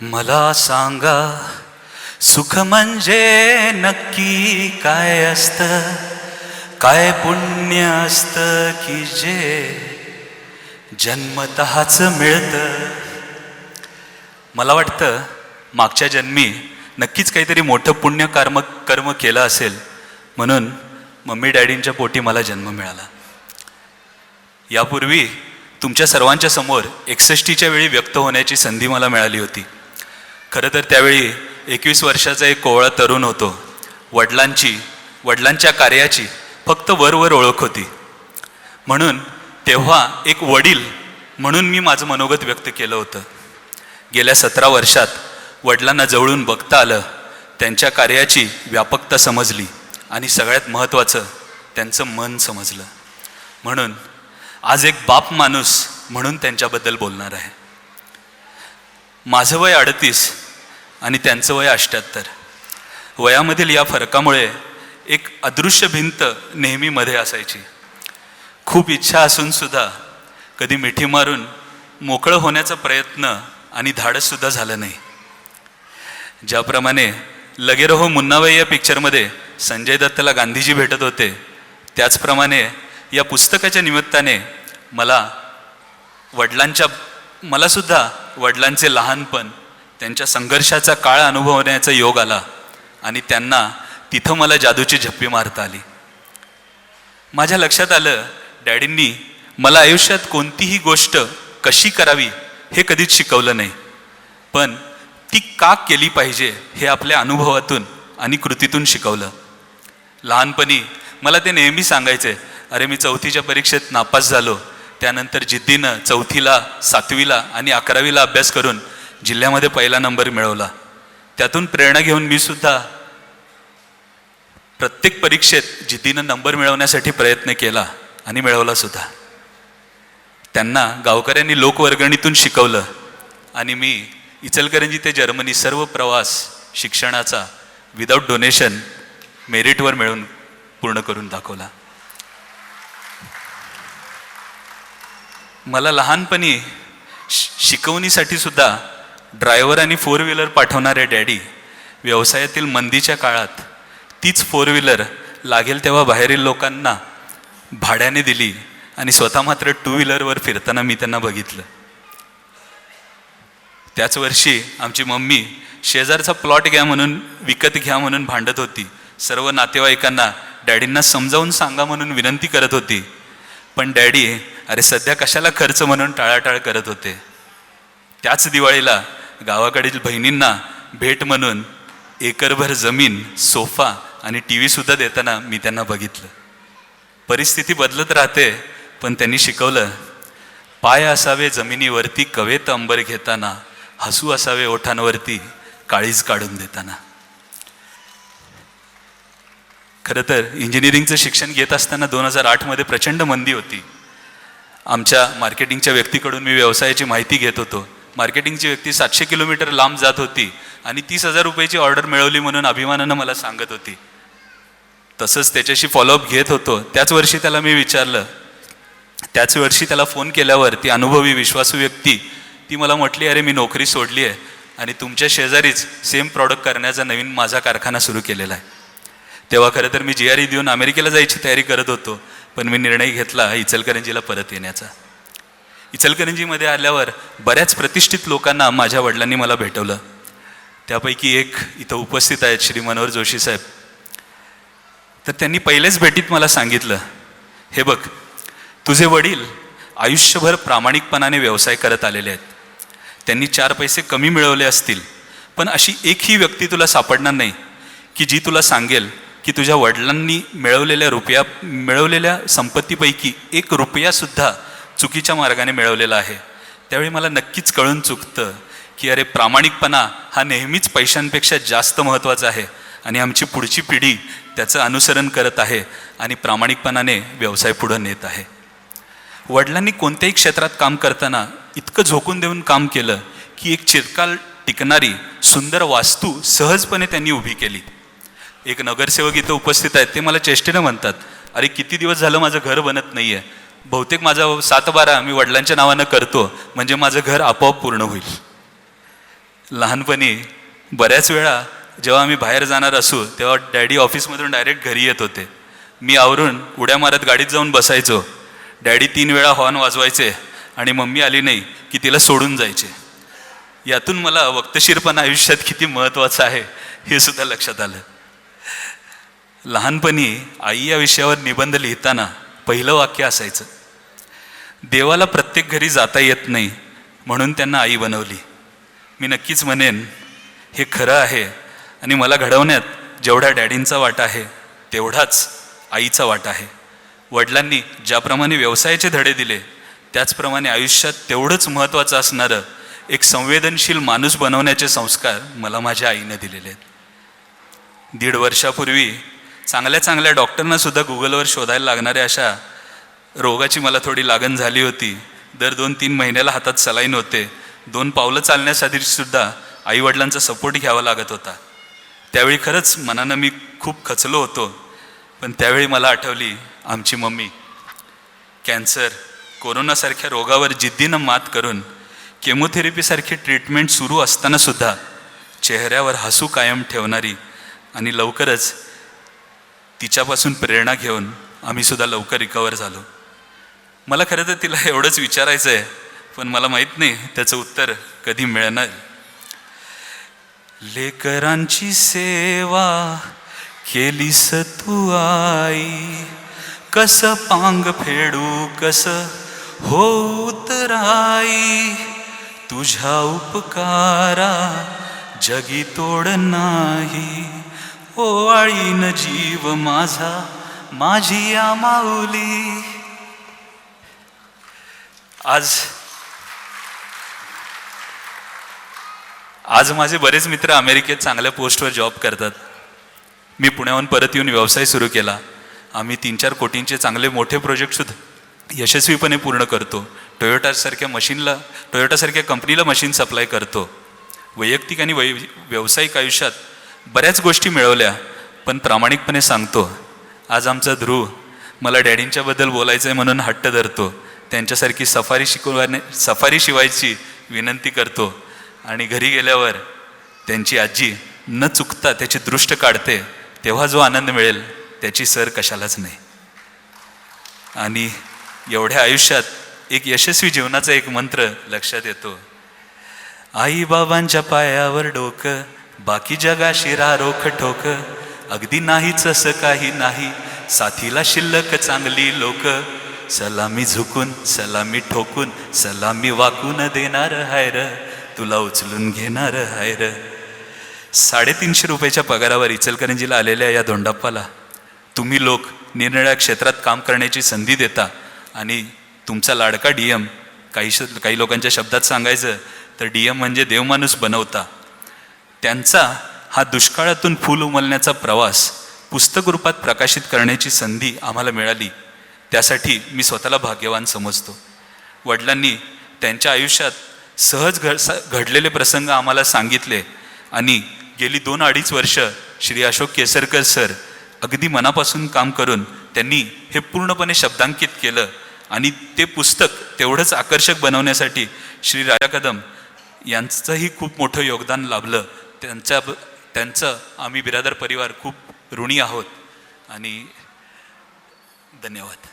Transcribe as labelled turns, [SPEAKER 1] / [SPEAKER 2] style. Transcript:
[SPEAKER 1] मला सांगा सुख म्हणजे नक्की काय असतं? काय पुण्य असतं की जे जन्मतःच मिळतं? मला वाटतं मागच्या जन्मी नक्कीच काहीतरी मोठं पुण्य कर्म कर्म केलं असेल. म्हणून मम्मी डॅडींच्या पोटी मला जन्म मिळाला. यापूर्वी तुमच्या सर्वांच्या समोर एकसष्टीच्या वेळी व्यक्त होण्याची संधी मला मिळाली होती. खरं तर त्यावेळी एकवीस वर्षाचा एक कोवळा तरुण होतो. वडिलांची वडिलांच्या कार्याची फक्त वरवर ओळख होती. म्हणून तेव्हा एक वडील म्हणून मी माझं मनोगत व्यक्त केलं होतं. गेल्या सतरा वर्षात वडिलांना जवळून बघता आलं त्यांच्या कार्याची व्यापकता समजली आणि सगळ्यात महत्त्वाचं त्यांचं मन समजलं. म्हणून आज एक बाप माणूस म्हणून त्यांच्याबद्दल बोलणार आहे. माझं वय अडतीस आणि त्यांचं वय अष्ट्याहत्तर वयामधील या फरकामुळे एक अदृश्य भिंत नेहमी मध्ये असायची. खूप इच्छा असूनसुद्धा कधी मिठी मारून मोकळं होण्याचा प्रयत्न आणि धाडससुद्धा झालं नाही. ज्याप्रमाणे लगेरहो मुन्नाबाई या पिक्चरमध्ये संजय दत्तला गांधीजी भेटत होते त्याचप्रमाणे या पुस्तकाच्या निमित्ताने मला वडिलांच्या मलासुद्धा वडिलांचे लहानपण त्यांच्या संघर्षाचा काळ अनुभवण्याचा योग आला आणि त्यांना तिथं मला जादूची झप्पी मारता आली. माझ्या लक्षात आलं डॅडींनी मला आयुष्यात कोणतीही गोष्ट कशी करावी हे कधीच शिकवलं नाही. पण ती का केली पाहिजे हे आपल्या अनुभवातून आणि कृतीतून शिकवलं. लहानपणी मला ते नेहमी सांगायचे अरे मी चौथीच्या परीक्षेत नापास झालो. त्यानंतर जिद्दीनं चौथीला सातवीला आणि अकरावीला अभ्यास करून जिल्ह्यामध्ये पहिला नंबर मिळवला. त्यातून प्रेरणा घेऊन मी सुद्धा प्रत्येक परीक्षेत जिद्दीनं नंबर मिळवण्यासाठी प्रयत्न केला आणि मिळवला सुद्धा. त्यांना गावकऱ्यांनी लोकवर्गणीतून शिकवलं आणि मी इचलकरंजी ते जर्मनी सर्व प्रवास शिक्षणाचा विदाऊट डोनेशन मेरिटवर मिळून पूर्ण करून दाखवला. मला लहानपणी शिकवणीसाठी सुद्धा ड्रायव्हर आणि फोर व्हीलर पाठवणारे डॅडी व्यवसायातील मंदीच्या काळात तीच फोर व्हीलर लागेल तेव्हा बाहेरील लोकांना भाड्याने दिली आणि स्वतः मात्र टू व्हीलरवर फिरताना मी त्यांना बघितलं. त्याच वर्षी आमची मम्मी शेजारचा प्लॉट घ्या म्हणून विकत घ्या म्हणून भांडत होती. सर्व नातेवाईकांना डॅडींना समजावून सांगा म्हणून विनंती करत होती. पण डॅडी अरे सध्या कशाला खर्च म्हणून टाळाटाळ करत होते? त्याच दिवाळीला गावाकडील बहिणींना भेट म्हणून एकरभर जमीन सोफा आणि टी व्हीसुद्धा देताना मी त्यांना बघितलं. परिस्थिती बदलत राहते पण त्यांनी शिकवलं पाय असावे जमिनीवरती कवेत अंबर घेताना हसू असावे ओठांवरती काळीज काढून देताना. खरं तर इंजिनिअरिंगचं शिक्षण घेत असताना दोन हजार आठमध्ये प्रचंड मंदी होती. आमच्या मार्केटिंगच्या व्यक्तीकडून मी व्यवसायाची माहिती घेत होतो. मार्केटिंगची व्यक्ती सातशे किलोमीटर लांब जात होती आणि तीस हजार रुपयाची ऑर्डर मिळवली म्हणून अभिमानानं मला सांगत होती. तसंच त्याच्याशी फॉलोअप घेत होतो. त्याच वर्षी त्याला मी विचारलं. त्याच वर्षी त्याला फोन केल्यावर ती अनुभवी विश्वासू व्यक्ती ती मला म्हटली अरे मी नोकरी सोडली आहे आणि तुमच्या शेजारीच सेम प्रॉडक्ट करण्याचा नवीन माझा कारखाना सुरू केलेला आहे. तेव्हा खरं तर मी जी आर ई देऊन अमेरिकेला जायची तयारी करत होतो पण मी निर्णय घेतला इचलकरंजीला परत येण्याचा. इचलकरंजीमध्ये आल्यावर बऱ्याच प्रतिष्ठित लोकांना माझ्या वडिलांनी मला भेटवलं. त्यापैकी एक इथं उपस्थित आहेत श्री मनोहर जोशी साहेब. तर त्यांनी पहिल्याच भेटीत मला सांगितलं हे बघ तुझे वडील आयुष्यभर प्रामाणिकपणाने व्यवसाय करत आलेले आहेत. त्यांनी चार पैसे कमी मिळवले असतील पण अशी एकही व्यक्ती तुला सापडणार नाही की जी तुला सांगेल की तुझ्या वडिलांनी मिळवलेल्या रुपया मिळवलेल्या संपत्तीपैकी एक रुपयासुद्धा चुकीच्या मार्गाने मिळवलेला आहे. त्यावेळी मला नक्कीच कळून चुकतं की अरे प्रामाणिकपणा हा नेहमीच पैशांपेक्षा जास्त महत्त्वाचा आहे आणि आमची पुढची पिढी त्याचं अनुसरण करत आहे आणि प्रामाणिकपणाने व्यवसाय पुढं नेत आहे. वडिलांनी कोणत्याही क्षेत्रात काम करताना इतकं झोकून देऊन काम केलं की एक चिरकाल टिकणारी सुंदर वास्तू सहजपणे त्यांनी उभी केली. एक नगरसेवक इथं उपस्थित आहेत ते मला चेष्टेनं म्हणतात अरे किती दिवस झालं माझं घर बनत नाही आहे बहुतेक माझा सात बारा मी वडिलांच्या नावानं करतो म्हणजे माझं घर आपोआप पूर्ण होईल. लहानपणी बऱ्याच वेळा जेव्हा आम्ही बाहेर जाणार असू तेव्हा डॅडी ऑफिसमधून डायरेक्ट घरी येत होते. मी आवरून उड्या मारत गाडीत जाऊन बसायचो. डॅडी तीन वेळा हॉर्न वाजवायचे आणि मम्मी आली नाही की तिला सोडून जायचे. यातून मला वक्तशीरपणा आयुष्यात किती महत्त्वाचं आहे हे सुद्धा लक्षात आलं. लहानपणी आई या विषयावर निबंध लिहिताना पहिलं वाक्य असायचं. देवाला प्रत्येक घरी जाता येत नाही म्हणून त्यांना आई बनवली. मी नक्कीच म्हणेन हे खरं आहे आणि मला घडवण्यात जेवढा डॅडींचा वाटा आहे तेवढाच आईचा वाटा आहे. वडिलांनी ज्याप्रमाणे व्यवसायाचे धडे दिले त्याचप्रमाणे आयुष्यात तेवढंच महत्त्वाचं असणारं एक संवेदनशील माणूस बनवण्याचे संस्कार मला माझ्या आईने दिलेले आहेत. दीड वर्षापूर्वी चांगल्या चांगल्या डॉक्टरना सुद्धा गुगलवर शोधायला लागणाऱ्या अशा रोगाची मला थोडी लागण झाली होती. दर दोन तीन महिन्याला हातात सलाईन होते. दोन पावलं चालण्यासाठी सुद्धा आईवडिलांचा सपोर्ट घ्यावा लागत होता. त्यावेळी खरंच मनानं मी खूप खचलो होतो. पण त्यावेळी मला आठवली आमची मम्मी. कॅन्सर कोरोनासारख्या रोगावर जिद्दीनं मात करून केमोथेरपीसारखी ट्रीटमेंट सुरू असतानासुद्धा चेहऱ्यावर हसू कायम ठेवणारी आणि लवकरच तिच्यापासून प्रेरणा घेऊन आम्ही सुद्धा लवकर रिकवर झालो. मला खरं तर तिला एवढंच विचारायचं आहे पण मला माहीत नाही त्याचं उत्तर कधी मिळणार. लेकरांची सेवा केलीस तू आई कस पांग फेडू कस हो उतराई तुझ्या उपकारा जगी तोड नाही. हो ओवाळीन जीव माझा माझी या माऊली. आज आज माझे बरेच मित्र अमेरिकेत चांगल्या पोस्टवर जॉब करतात. मी पुण्याहून परत येऊन व्यवसाय सुरू केला. आम्ही तीन चार कोटींचे चांगले मोठे प्रोजेक्टसुद्धा यशस्वीपणे पूर्ण करतो. टोयोटासारख्या मशीनला टोयोटासारख्या कंपनीला मशीन सप्लाय करतो. वैयक्तिक आणि वै व्यावसायिक आयुष्यात बऱ्याच गोष्टी मिळवल्या पण प्रामाणिकपणे सांगतो आज आमचा ध्रुव मला डॅडींच्याबद्दल बोलायचं आहे म्हणून हट्ट धरतो. त्यांच्यासारखी सफारी शिकवणे सफारी शिवायची विनंती करतो आणि घरी गेल्यावर त्यांची आजी न चुकता त्याची दृष्ट काढते तेव्हा जो आनंद मिळेल त्याची सर कशालाच नाही. आणि एवढ्या आयुष्यात एक यशस्वी जीवनाचा एक मंत्र लक्षात येतो. आई बाबांच्या पायावर डोकं बाकी जगाशी रोख ठोक. अगदी नाहीच असं काही नाही. साथीला शिल्लक चांगली लोक. सलामी झुकून सलामी ठोकून सलामी वाकून देणार हाय र. तुला उचलून घेणार हाय र. साडेतीनशे रुपयाच्या पगारावर इचलकरंजीला आलेल्या या धोंडाप्पाला तुम्ही लोक निरनिळ्या क्षेत्रात काम करण्याची संधी देता आणि तुमचा लाडका डी एम काही श काही लोकांच्या शब्दात सांगायचं तर डी एम म्हणजे देवमाणूस बनवता. त्यांचा हा दुष्काळातून फूल उमलण्याचा प्रवास पुस्तक रूपात प्रकाशित करण्याची संधी आम्हाला मिळाली. त्यासाठी मी स्वतःला भाग्यवान समजतो. वडिलांनी त्यांच्या आयुष्यात सहज घड घडलेले प्रसंग आम्हाला सांगितले आणि गेली दोन अडीच वर्ष श्री अशोक केसरकर सर अगदी मनापासून काम करून त्यांनी हे पूर्णपणे शब्दांकित केलं आणि ते पुस्तक तेवढंच आकर्षक बनवण्यासाठी श्री राजा कदम यांचंही खूप मोठं योगदान लाभलं त्यांच्या त्यांचं आम्ही बिरादर परिवार खूप ऋणी आहोत आणि धन्यवाद.